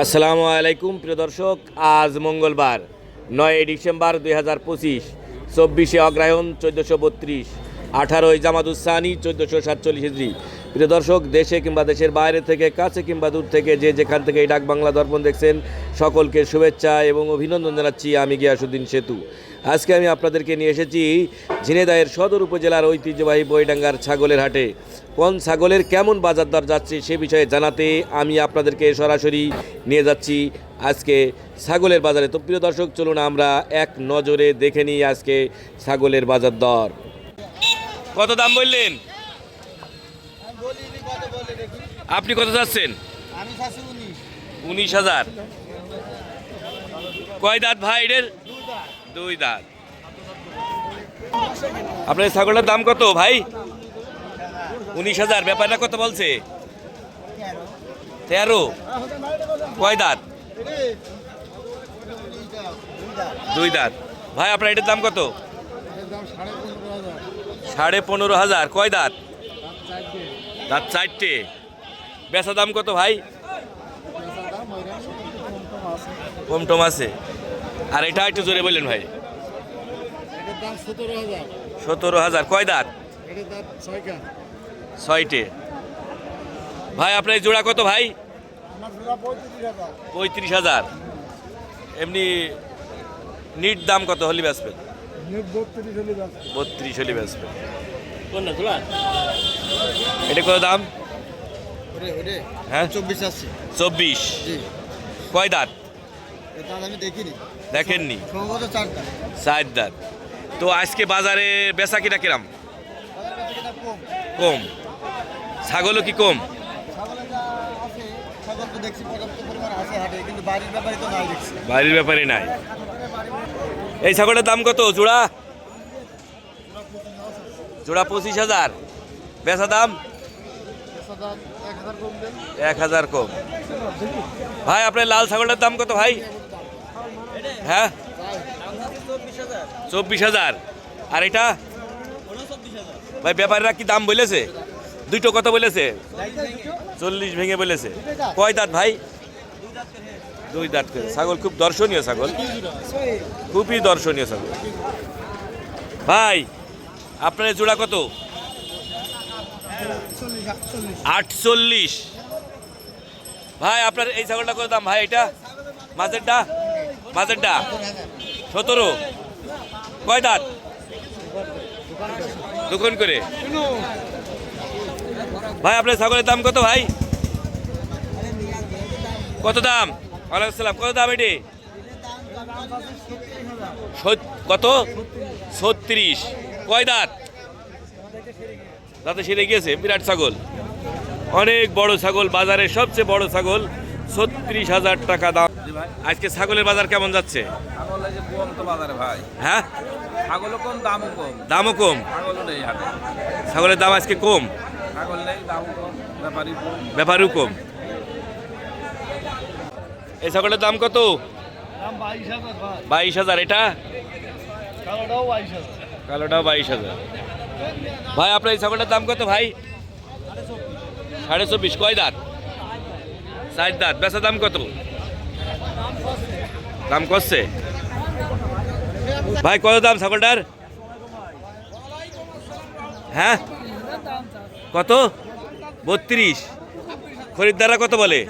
আসসালামু আলাইকুম, প্রিয় দর্শক। আজ মঙ্গলবার, নয় ডিসেম্বর দুই হাজার পঁচিশ, চব্বিশে অগ্রায়ণ চোদ্দোশো বত্রিশ, আঠারোই জামাদুসানি চোদ্দোশো সাতচল্লিশ হিজড়ি প্রিয় দর্শক, দেশে কিংবা দেশের বাইরে থেকে, কাছে কিংবা দূর থেকে যে যেখান থেকে এই ডাক বাংলা দর্পণ দেখছেন, সকলকে শুভেচ্ছা এবং অভিনন্দন জানাচ্ছি আমি গিয়াসুদ্দিন সেতু। আজকে আমি আপনাদেরকে নিয়ে এসেছি ঝিনেদায়ের সদর উপজেলার ঐতিহ্যবাহী বইডাঙ্গার ছাগলের হাটে। কোন ছাগলের কেমন বাজার দর যাচ্ছে সে বিষয়ে জানাতে আমি আপনাদেরকে সরাসরি নিয়ে যাচ্ছি আজকে ছাগলের বাজারে। তো প্রিয় দর্শক চলুন আমরা এক নজরে দেখে নিই আজকে ছাগলের বাজার দর। কত দাম বললেন? আপনি কত যাচ্ছেন? উনিশ। হাজার। কয় দাঁত ভাই এর দুই দাঁত। আপনার ছাগলের দাম কত, ভাই? উনিশ হাজার, ব্যাপারটা কত বলছে? তেরো। কয় দাঁত? দুই দাঁত। ভাই, আপনার এটার দাম কত? সাড়ে পনেরো হাজার। কয় দাঁত? দাঁত চারটে। বেচা দাম কত, ভাই? কম টম আছে। আর এটা একটু জোরে বললেন ভাই। দাম সতেরো হাজার। কয় দাঁত? ছয়টা। ভাই আপনার এই জোড়া কত ভাই? পঁয়ত্রিশ হাজার। এমনি নিট দাম কত হলি বেচবেন বত্রিশ হলে বেচবেন এটা কত দাম? ওরে ওরে। হ্যাঁ? চব্বিশ আসছে চব্বিশ। কয় দাঁত এর দাম আমি দেখিনি দেখেননি? চার দাঁত তো আজকে বাজারে বেচা কিনা কিরাম? কম। ছাগলও কি কম? ছাগলের বাড়ির ব্যাপারে নাই। এই ছাগলের দাম কত? জোড়া? জোড়া পঁচিশ হাজার। বেচা দাম? এক হাজার কম। ভাই আপনার লাল ছাগলটার দাম কত ভাই? হ্যাঁ? চব্বিশ হাজার। আর এটা? ভাই, ব্যাপারীরা কি দাম বলেছে? দুটো কত বলেছে। চল্লিশ ভেঙে বলেছে। কয় দাঁত ভাই? দুই দাঁত করে। ছাগল খুব দর্শনীয় ছাগল। খুবই দর্শনীয় ছাগল। ভাই আপনার জোড়া কত? চল্লিশ চল্লিশ আটচল্লিশ। ভাই, আপনার এই ছাগলটা কত দাম ভাই এটা? মাঝেরটা মাঝেরটা সতেরো। কয় দাঁত? দোকান করে। ভাই, আপনার ছাগলের দাম কত ভাই? কত দাম? ওয়ালাইকুম আসসালাম। কত দাম এটি? কত? ছত্রিশ। কয় দাঁত? দাঁতে সেরে গিয়েছে। বিরাট ছাগল। অনেক বড় ছাগল, বাজারের সবচেয়ে বড় ছাগল। ছত্রিশ হাজার টাকা দাম। আজকে ছাগলের বাজার কেমন যাচ্ছে? হ্যাঁ? দামও কম। ছাগলের দাম আজকে কম? ছাগল নেই দামও কম ব্যাপারই কম। ব্যাপারও কম। এই ছাগলের দাম কত? বাইশ হাজার এটা? কালোটাও বাইশ হাজার। কালোটাও বাইশ হাজার। ভাই আপনার এই ছাগলের দাম কত ভাই? সাড়ে চব্বিশ। কয় দাঁত? চার দাঁত, বেচা দাম কত? দাম করছে ভাই, কত দাম ছাগলটার? হ্যাঁ? কত? বত্রিশ। খরিদ্দাররা কত বলে?